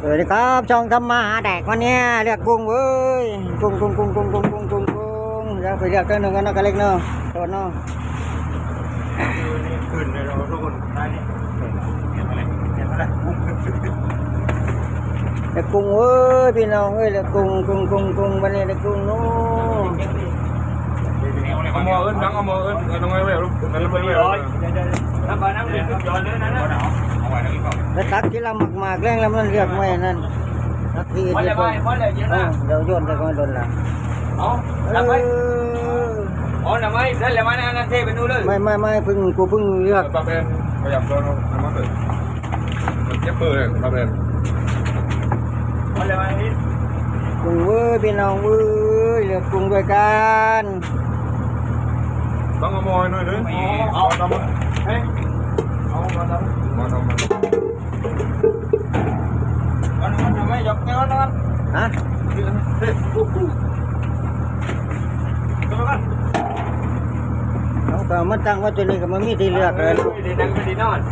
สวัสดีครับช่องทำมาหาแดกวันนี้เรียกกุ้งเว้ยกุ้งกุ้งกุ้งกุ้งกุ้งกุ้งกุ้งกุ้งเดี๋ยวไปเรียกตัวหนึ่งกันนะกันเล็กเนาะโทษเนาะขึ้นเลยเราทุกคนได้นี่เห็นอะไรเห็นอะไรกุ้งเรียกกุ้งเว้ยพี่น้องเว้ยเรียกกุ้งกุ้งกุ้งกุ้งวันนี้เรียกกุ้งเนาะเอามือเอิ้นดังเอามือเอิ้นเอาตรงไหนไว้ลูกนั่นเลยไว้ไว้น้ำปลาน้ำเดือดย้อนเลยนะนะเอาไอยแล้วตักที่เราหมักหมากแรงแล้วมันเรียกไม่นั่นตักทีเดียวเดี๋ยวโยนไปก็โดนละเอาทำไมอ๋อทำไมได้แล้วมานั่นเทไปนู่นเลยไม่ไม่ไม่พึ่งกูพึ่งเลือกประเภทขยับตัวน้ำมาเลยเจ็บเยประเภทมาเลยมากูเว้ยพี่น้องเว้ยเลือกกลุ่มด้วยกันต้องขโมยหน่อยนึงเอาเอาเอาเอา Hah? Nó cả mất tăng quá cho nên cả mới đi lượt rồi. Đi đang đi non.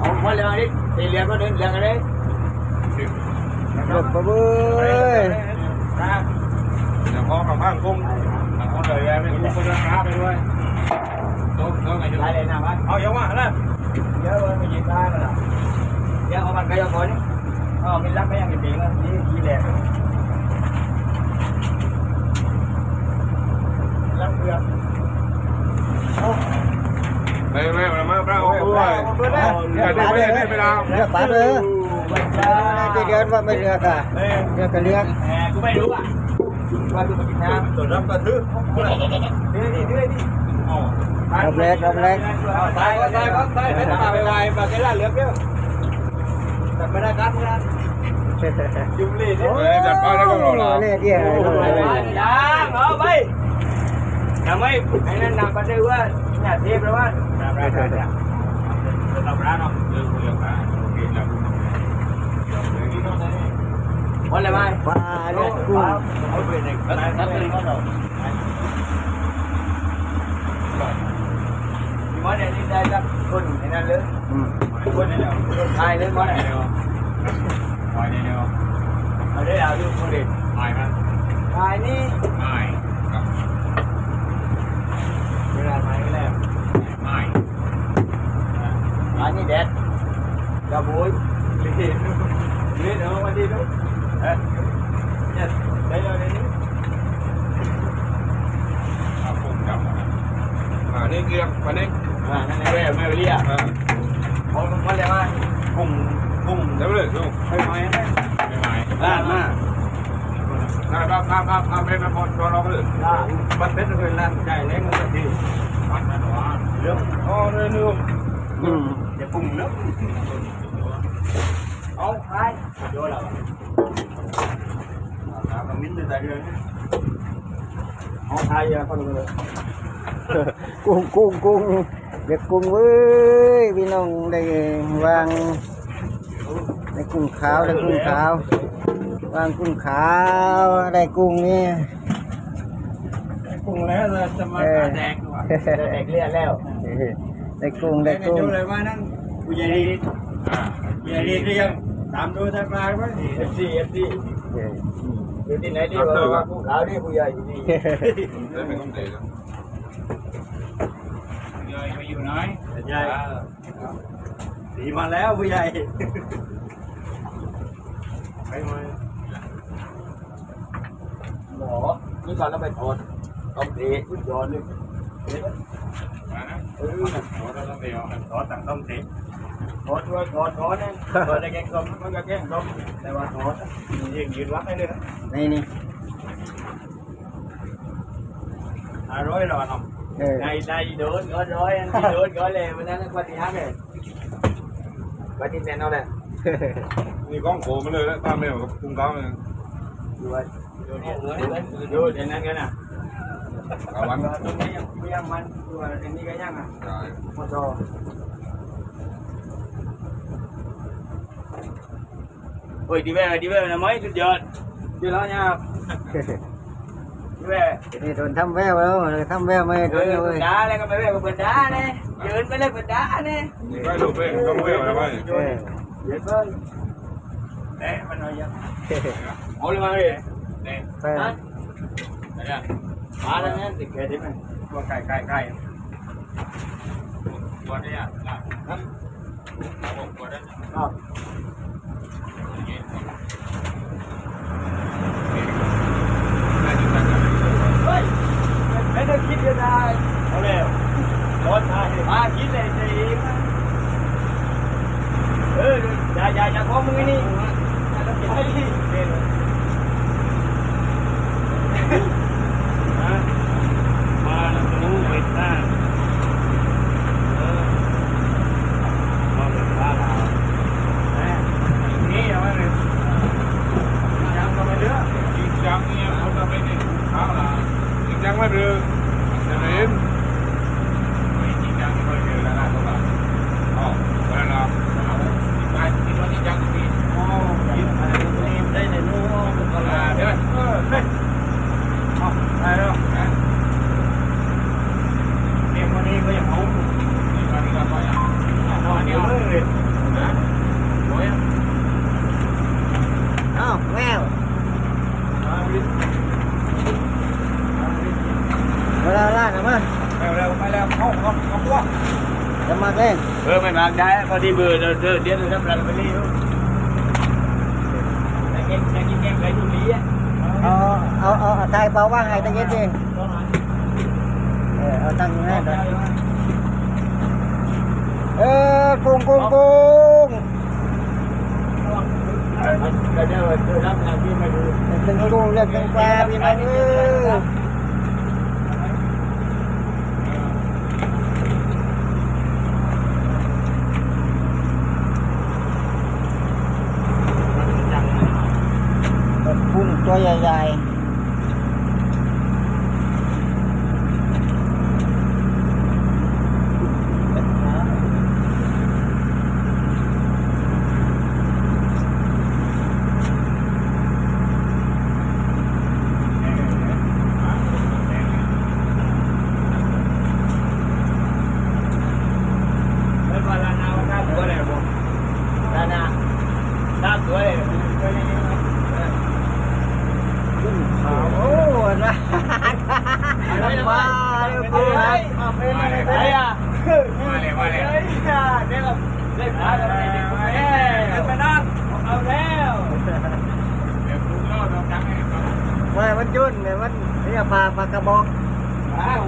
Ông mới lượt đi, đi lượt nó đến lượt rồi đấy. Lượt bà bơi. Nè, có cả mang cung, có đời em cũng có ra cá đây thôi. เอาเลยแม่กุ้งก็จะหาไปด้วยต้องต้องไงได้เลยนะบ้านเอาเยอะมากนะเยอะเลยไม่ยิงได้กันละเดี๋ยวเอามันไปเอาคนอ๋อมีรักไม่ยังกินปีนะนี่ขี้แดงรักเรือไปแม่มาเปล่าเอาไปได้ไปได้ไปแล้วเลือกปลาเด้อที่เดือนว่าไม่เลือกอะเลือกก็เลือกแหมกูไม่รู้อะว่ากูมากินน้ำตัวรับกระทืบเดี๋ย đọc lên đọc lên tay con tay con tay phải thả về ngoài và cái là lướt chứ. Đặt cái này cắt ra chụp liền đấy đặt coi nó không rồi là này kia dạ ngó bay. Làm ấy anh nên làm bắt đầu á nhà thêm đó á. Làm ra rồi làm ra nó đưa vô được cả Hola, Mike. Vale, cool. อเนี่ยที่ได้รับคนในนั้นเลยคนในนั้นคนไทยเลยหมอเนี่ยหอยเนี่ยเอาได้เอาอยู่คนเด็กหอยมันตายนี่หอยเวลาไหนก็แล้วหอยอันนี้แดดกระบุยลิ้เลิ้นเอาวันนี้ลูกเอ๊ะเนี่ยได้เลยนี่ครับผมครับ Ah, ini kira panik. อ่าในเว้ยไม่เรียก Ah, เขาเขาเรียกว่ากลุ่มกลุ่ม dah boleh tu. ไปไมลาดมาก Nah, dah dah dah dah main main bola bola boleh. ลาดมันเป็นเคยลาใจเล็กมัทีเรื่องอ๋อเรื่อนู่นอืมอย่าปุ่มเรื่องเอาไปโยนเราครับมิ้นต์ได้เดือนเอไทยอะเลยกุ้งกุ้งกุ้ง เลือกกุ้งเว้ยพี่น้องได้วางได้กุ้งขาวได้กุ้งขาว วางกุ้งขาวได้กุ้งนี่ปรุงแล้วจะมาแดกแดกเลือดแล้วได้กุ้งได้กุ้งดูเลยว่านั่นผู้ใหญ่ดีผู้ใหญ่ดีเรียงตามดูทางกลางไหมเอฟซีเอฟซีอยู่ที่ไหนดีวะผู้ขาวนี่ผู้ใหญ่ดีได้เป็นคน เลยมาอยู่น้อยใหญ่สีมาแล้วผู้ใหญ่ไปมาหมอนี่ตอนนั้วไปถอนต้องเทขึ้นย้อนเลยมานะเออทอนต้องเททอนต่างต้องเตะถอนช่วยถอนถอนนั่นทอนได้แกงต้มมันก็แกงต้มแต่ว่าทอนยืงยืนวัดได้เลยนี่นี่อร่อยหรอเนาะ đây đây đứa gói rồi anh đi đứa gói lên mà nó quay đi hát này quay đi nè nó đây đi con cổ mới lên đấy ba mẹ cùng cáo này rồi rồi để nó cái nào Kau ăn. Ini yang man, ini kayaknya nggak. Motor. Ôi đi về đi về là mấy tôi giật. Chưa đó nha. แล้วเนี่ยดีเว้ยนี่โดนทำแววแล้วเลยทำแววไม่เอโดนอเลยด่าอะไรก็ไม่เว้ยก็เป็นด่าเนี่ยยืนไปเลยเป็นด่าเนี่ยนี่ก็ดูเป้ต้องเป้อะไรไปเออเดี๋ยวเพิ่งเอ๊ะมันเอายังเอาเลยมาเลยเอ๊ะไปนะเนี่ยมาแล้วเนี่ยติดแค่นี้ไหมตัวไก่ไก่ไก่ตัวนี้อะนะครับตัวนี้ครับ เฮ้ยไม่ได้คิดจะได้เอาแล้วรถมามาคิดเลยสิเออ อย่าอย่าอย่าขอมือนี่ไอ้ที่มาดูเห็นหน้าเออมาเป็นบ้าเรานี่เอาไว้เลยยังก็ไม่เลือกจริงจังเนี่ยเขาจะไม่ได้ข้าวละจริงจังไม่เรือะเล่นไม่จริงจังไม่เรือแล้วนะเขาบอกอ๋อเวลาเราไปคิดว่าจริงจังปี อ๋อคิดอะไรนี่ได้ในนู้นก็ อ่า ลา เดี๋ยวเออเฮ้ย เอาไปแล้วนะเรียกวันนี้ก็ยังเอานี่วันนี้ก็ไปอะนอนเดียวเลยนะโอ้ยเอ้าแมวเวลาล่างนะมั้ง เร็วเร็วไปแล้วเข้าเข้าเข้าพวกจะมาเล่นเออไม่มาได้พอดีเบอร์เดินเดินเดี๋ยวเดินรันไปนี่ลูกแต่เก่งแต่เก่งไรดูนี้อะเอาเอาเอาเอาไทยเปล่าว่างไงตะเย็นดิเออเอาตั้งให้ก่อนเออกุ้งกุ้งกุ้งก็เดี๋ยวเดินรับงานที่ไม่ดูเป็นกุ้งเลือกเป็นปลาพี่น้องเออ กุ้งตัวใหญ่ๆ ไม่ว่าลานาว่าข้าตัวอะไรบ่ลานาข้าตัวอะไรก็นี่ ขึ้นเขาโอ้นะ มาเร็วกุ้งนะไอ้อะมาเลยมาเลยไอ้อะเนี่ยเล่นพาอะไรเยแม่ไปนั่งเอาแล้วเดี๋ยวคุณรอดเราจังให้ครับว่ามันยุ่นเนี่ยมันเนี่ยปลาปลากระบอกอ้าว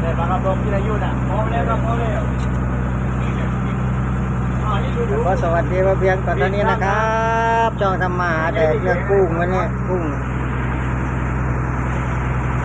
เล่นปากระบอกที่ไหนอยู่น่ะพร้อมแล้วก็พอแล้วอ๋อนี่ดูดูก็สวัสดีมาเพียงตอนนี้นะครับจองทำมาแดกเลือกกุ้งวันนี้กุ้ง